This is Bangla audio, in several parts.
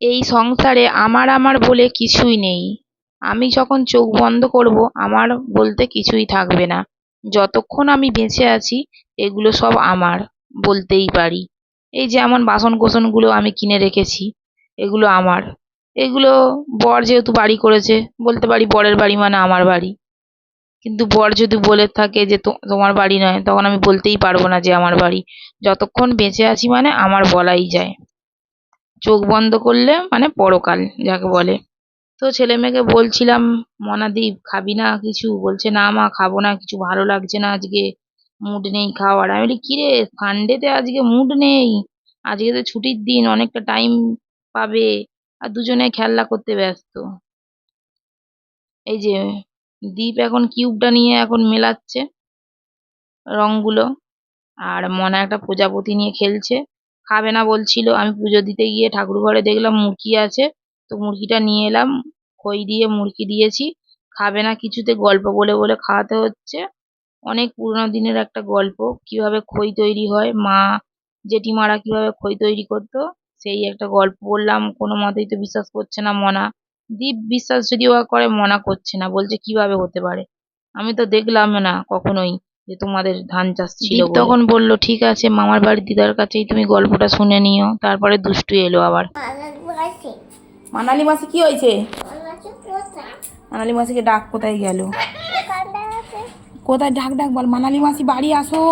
এই সংসারে আমার আমার বলে কিছুই নেই। আমি যখন চোখ বন্ধ করব, আমার বলতে কিছুই থাকবে না। যতক্ষণ আমি বেঁচে আছি, এগুলো সব আমার বলতেই পারি। এই যেমন বাসন কোসনগুলো আমি কিনে রেখেছি, এগুলো আমার। এগুলো বর যেহেতু বাড়ি করেছে, বলতে পারি বরের বাড়ি মানে আমার বাড়ি। কিন্তু বর যদি বলে থাকে যে তোমার বাড়ি নয়, তখন আমি বলতেই পারব না যে আমার বাড়ি। যতক্ষণ বেঁচে আছি মানে আমার বলাই যায়। চোখ বন্ধ করলে মানে পরকাল যাকে বলে। তো ছেলে মেয়েকে বলছিলাম, মনাদীপ, খাবি না কিছু? বলছে, না মা, খাব না, কিছু ভালো লাগছে না আজকে মুড নেই খাওয়ার। আমি বলি কিরে সানডেতে আজকে মুড নেই? আজকে তো ছুটির দিন, অনেকটা টাইম পাবে। আর দুজনে খেলনা করতে ব্যস্ত। এই যে দীপ এখন কিউবটা নিয়ে এখন মেলাচ্ছে রঙগুলো। আর মনা একটা প্রজাপতি নিয়ে খেলছে। খাবে না বলছিল। আমি পুজো দিতে গিয়ে ঠাকুর ঘরে দেখলাম মুরগি আছে। তো মুরগিটা নিয়ে এলাম, খই দিয়ে মুরগি দিয়েছি। খাবে না কিছুতে, গল্প বলে বলে খাওয়াতে হচ্ছে। অনেক পুরোনো দিনের একটা গল্প, কীভাবে খই তৈরি হয়। মা জেঠিমারা কীভাবে খই তৈরি করতো, সেই একটা গল্প বললাম। কোনো মতেই তো বিশ্বাস করছে না মনা। দীপ বিশ্বাস যদি করে, মনা করছে না। বলছে কীভাবে হতে পারে? আমি তো দেখলাম না কখনোই। যে তোমাদের ধান চাষ ছিল বলে। তখন বলল ঠিক আছে মামার বাড়ির দিদার কাছেই তুমি গল্পটা শুনে নিও। তারপরে দুষ্টু এলো আবার। মানালি মানালি মাসি কি হয়েছে? মানালি মাসিকে ডাক কোথায় গেল? কোথায়? ডাক ডাক বল। মানালি মাসি বাড়ি আসো।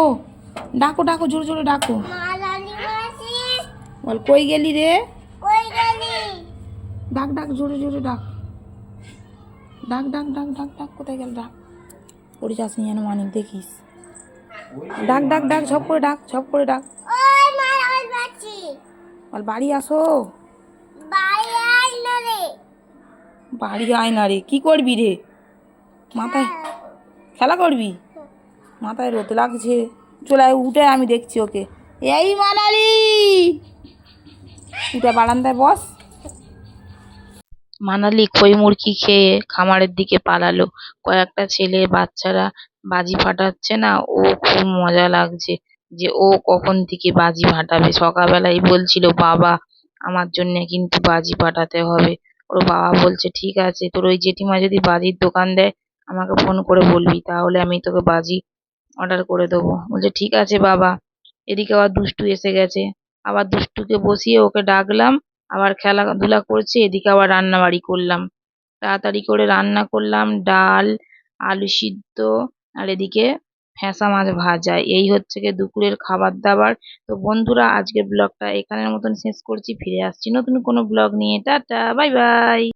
ডাকো ডাকো জোরে জোরে ডাকো। মানালি মাসি বল কই গেলি রে? কই গেলি? ডাক ডাক জোরে জোরে ডাক। ডাক ডাক ডাক ডাক ডাক কোথায় গেল? ডাক। পড়ে যাস নি যেন মানিক দেখিস। ডাক ডাক ডাক ঝপ করে ডাক ঝপ করে ডাক। বল বাড়ি আসো। বাড়ি আয় না রে। কি করবি রে? মাথায় খেলা করবি? মাথায় রোদ লাগছে। চলে আয় উঠে আমি দেখছি ওকে। এই মানালি উঠে বারান্দায় বস। মানালি খই মুরগি খেয়ে খামারের দিকে পালালো। কয়েকটা ছেলে বাচ্চারা বাজি ফাটাচ্ছে না, ও খুব মজা লাগছে যে ও কখন থেকে বাজি ফাটাবে। সকালবেলাই বলছিল, বাবা, আমার জন্যে কিন্তু বাজি ফাটাতে হবে। ওর বাবা বলছে, ঠিক আছে, তোর ওই জেঠিমা যদি বাজির দোকান দেয়, আমাকে ফোন করে বলবি, তাহলে আমি তোকে বাজি অর্ডার করে দেবো। বলছে, ঠিক আছে বাবা। এদিকে আবার দুষ্টু এসে গেছে। আবার দুষ্টুকে বসিয়ে ওকে ডাকলাম আবার খেলাধুলা করছি, এদিকে আবার রান্নাবাড়ি করলাম। তাড়াতাড়ি করে রান্না করলাম, ডাল, আলু সিদ্ধ, আর এদিকে ফ্যাসা মাছ ভাজা। এই হচ্ছে গিয়ে দুপুরের খাবার দাবার। তো বন্ধুরা, আজকের ব্লগটা এখানের মতন শেষ করছি, ফিরে আসছি নতুন কোনো ব্লগ নিয়ে। Tata, bye bye!